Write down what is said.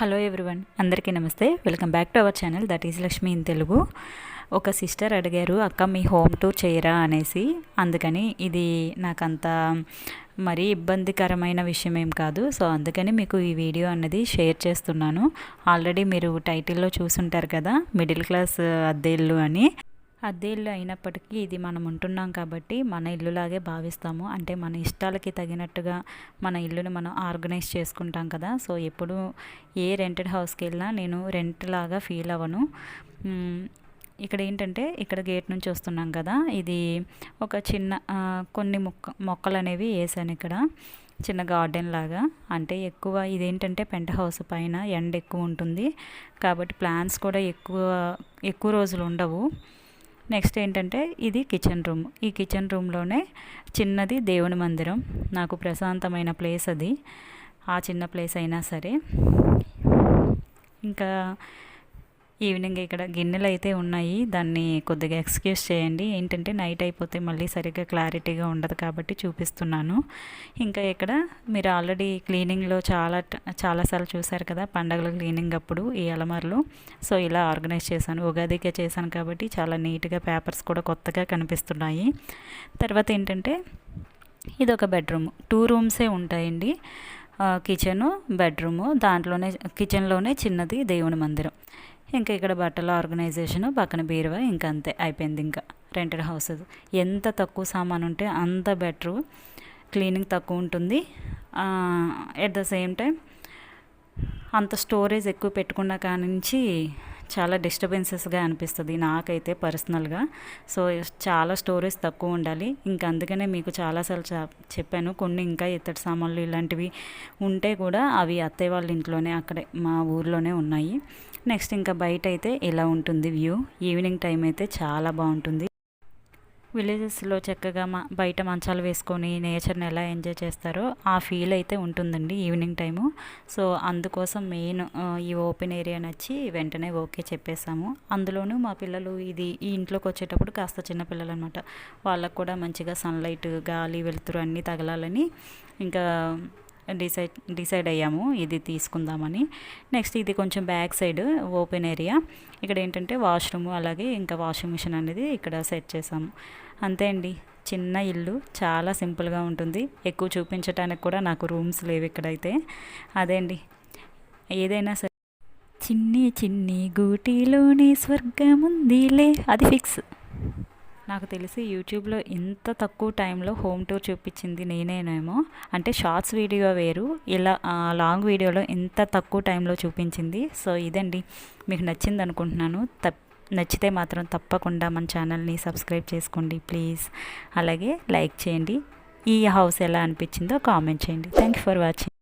Hello everyone అందరికీ నమస్తే. Welcome back to our channel that is Lakshmi in Telugu. ఒక sister అడిగారు అక్క మీ హోమ్ టూర్ చేయరా? అనేసి. అందుకని ఇది నాకంత మరీ ఇబ్బందికరమైన విషయం ఏం కాదు. సో అందుకని మీకు ఈ వీడియో అన్నది షేర్ చేస్తున్నాను. ఆల్రెడీ మీరు టైటిల్లో చూసుంటారు కదా మిడిల్ క్లాస్ అద్దె ఇల్లు అని. అద్దె ఇల్లు అయినప్పటికీ ఇది మనం ఉంటున్నాం కాబట్టి మన ఇల్లులాగే భావిస్తాము. అంటే మన ఇష్టాలకి తగినట్టుగా మన ఇల్లుని మనం ఆర్గనైజ్ చేసుకుంటాం కదా. సో ఎప్పుడు ఏ రెంటెడ్ హౌస్కి వెళ్ళినా నేను రెంట్ లాగా ఫీల్ అవ్వను. ఇక్కడ ఏంటంటే ఇక్కడ గేట్ నుంచి వస్తున్నాం కదా. ఇది ఒక చిన్న కొన్ని మొక్క మొక్కలు అనేవి వేసాను ఇక్కడ. చిన్న గార్డెన్ లాగా. అంటే ఎక్కువ ఇదేంటంటే పెంట హౌస్ పైన ఎండ ఎక్కువ ఉంటుంది. కాబట్టి ప్లాంట్స్ కూడా ఎక్కువ ఎక్కువ రోజులు ఉండవు. నెక్స్ట్ ఏంటంటే ఇది కిచెన్ రూమ్ ఈ కిచెన్ రూమ్లోనే చిన్నది దేవుని మందిరం. నాకు ప్రశాంతమైన ప్లేస్ అది. ఆ చిన్న ప్లేస్ అయినా సరే. ఇంకా ఈవినింగ్ ఇక్కడ గిన్నెలు అయితే ఉన్నాయి. దాన్ని కొద్దిగా ఎక్స్క్యూజ్ చేయండి. ఏంటంటే నైట్ అయిపోతే మళ్ళీ సరిగ్గా క్లారిటీగా ఉండదు కాబట్టి చూపిస్తున్నాను. ఇంకా ఇక్కడ మీరు ఆల్రెడీ క్లీనింగ్లో చాలా చాలాసార్లు చూశారు కదా పండగల క్లీనింగ్ అప్పుడు ఈ అలమార్లు. సో ఇలా ఆర్గనైజ్ చేశాను. ఉగాదికే చేశాను కాబట్టి చాలా నీట్గా పేపర్స్ కూడా కొత్తగా కనిపిస్తున్నాయి. తర్వాత ఏంటంటే ఇది ఒక బెడ్రూమ్. టూ రూమ్సే ఉంటాయండి. కిచెను బెడ్రూము దాంట్లోనే కిచెన్లోనే చిన్నది దేవుని మందిరం. ఇంకా ఇక్కడ బట్టల ఆర్గనైజేషన్ పక్కన బీరువా ఇంకా అంతే అయిపోయింది ఇంకా. రెంటెడ్ హౌస్ ఎంత తక్కువ సామాన్ ఉంటే అంత బెటరు క్లీనింగ్ తక్కువ ఉంటుంది. ఎట్ ద సేమ్ టైం అంత స్టోరేజ్ ఎక్కువ పెట్టుకున్న కానించి చాలా డిస్టర్బెన్సెస్గా అనిపిస్తుంది నాకైతే పర్సనల్గా సో చాలా స్టోరేజ్ తక్కువ ఉండాలి. ఇంకా అందుకనే మీకు చాలాసార్లు చెప్పాను. కొన్ని ఇంకా ఇత్తడి సామాన్లు ఇలాంటివి ఉంటే కూడా అవి అత్తయ్య వాళ్ళ ఇంట్లోనే అక్కడే మా ఊర్లోనే ఉన్నాయి. నెక్స్ట్ ఇంకా బయట అయితే ఇలా ఉంటుంది వ్యూ ఈవినింగ్ టైం అయితే చాలా బాగుంటుంది. విలేజెస్లో చక్కగా మా బయట మంచాలు వేసుకొని నేచర్ని ఎలా ఎంజాయ్ చేస్తారో ఆ ఫీల్ అయితే ఉంటుందండి ఈవినింగ్ టైము. సో అందుకోసం మెయిన్ ఈ ఓపెన్ ఏరియా నచ్చి వెంటనే ఓకే చెప్పేసాము అందులోనూ మా పిల్లలు ఇది ఈ ఇంట్లోకి వచ్చేటప్పుడు కాస్త చిన్న పిల్లలు అనమాట వాళ్ళకు కూడా మంచిగా సన్లైట్ గాలి వెలుతురు అన్నీ తగలాలని ఇంకా డిసైడ్ డిసైడ్ అయ్యాము ఇది తీసుకుందామని. నెక్స్ట్ ఇది కొంచెం బ్యాక్ సైడ్ ఓపెన్ ఏరియా. ఇక్కడ ఏంటంటే వాష్రూమ్ అలాగే ఇంకా వాషింగ్ మిషన్ అనేది ఇక్కడ సెట్ చేసాము అంతే అండి. చిన్న ఇల్లు చాలా సింపుల్గా ఉంటుంది. ఎక్కువ చూపించడానికి కూడా నాకు రూమ్స్ లేవు ఇక్కడైతే. అదే అండి. ఏదైనా సరే. చిన్ని చిన్ని గూటిలోనే స్వర్గముందిలే. అది ఫిక్స్. నాకు తెలిసి యూట్యూబ్లో ఇంత తక్కువ టైంలో హోమ్ టూర్ చూపించింది నేనేనేమో. అంటే షార్ట్స్ వీడియో వేరు ఇలా లాంగ్ వీడియోలో ఇంత తక్కువ టైంలో చూపించింది. సో ఇదండి. మీకు నచ్చింది అనుకుంటున్నాను. తప్ నచ్చితే మాత్రం తప్పకుండా మన ఛానల్ని సబ్స్క్రైబ్ చేసుకోండి ప్లీజ్. అలాగే లైక్ చేయండి. ఈ హౌస్ ఎలా అనిపించిందో కామెంట్ చేయండి. Thank you for watching.